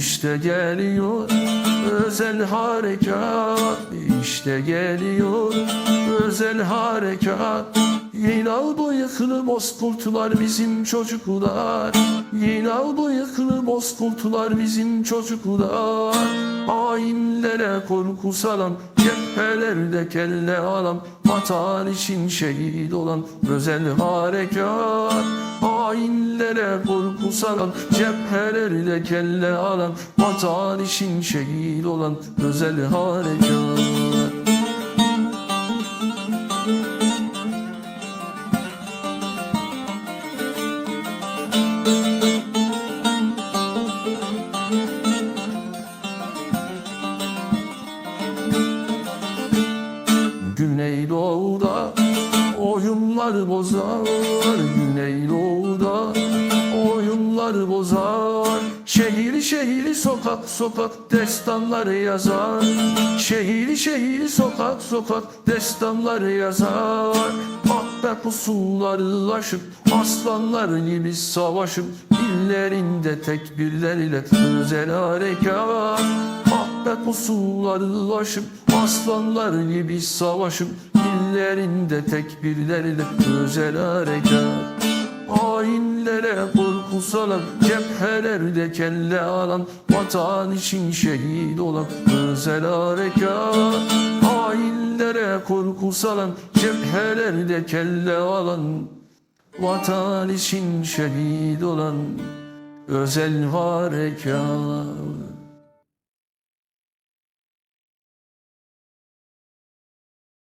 İşte geliyor özel harekat. İşte geliyor özel harekat. Yinal bıyıklı bozkurtlar bizim çocuklar. Yinal bıyıklı bozkurtlar bizim çocuklar. Hainlere korku salan Cephelerde kelle alan Vatan için şehit olan özel harekat Hainlere korku salan Cephelerde kelle alan Vatan için şehit olan özel harekat oyunlar bozar Güneydoğu'da oyunlar bozar. Şehir şehir sokak sokak destanları yazar. Şehir şehir sokak sokak destanları yazar. Mahbe pusulları aşıp aslanlar gibi savaşıp illerinde tekbirlerle özel harekat Mahbe pusulları aşıp aslanlar gibi savaşıp illerinde tekbirlerle özel harekat. Hainlere korku salan Cephelerde kelle alan Vatan için şehit olan Özel harekat. Hainlere korku salan Cephelerde kelle alan Vatan için şehit olan Özel harekat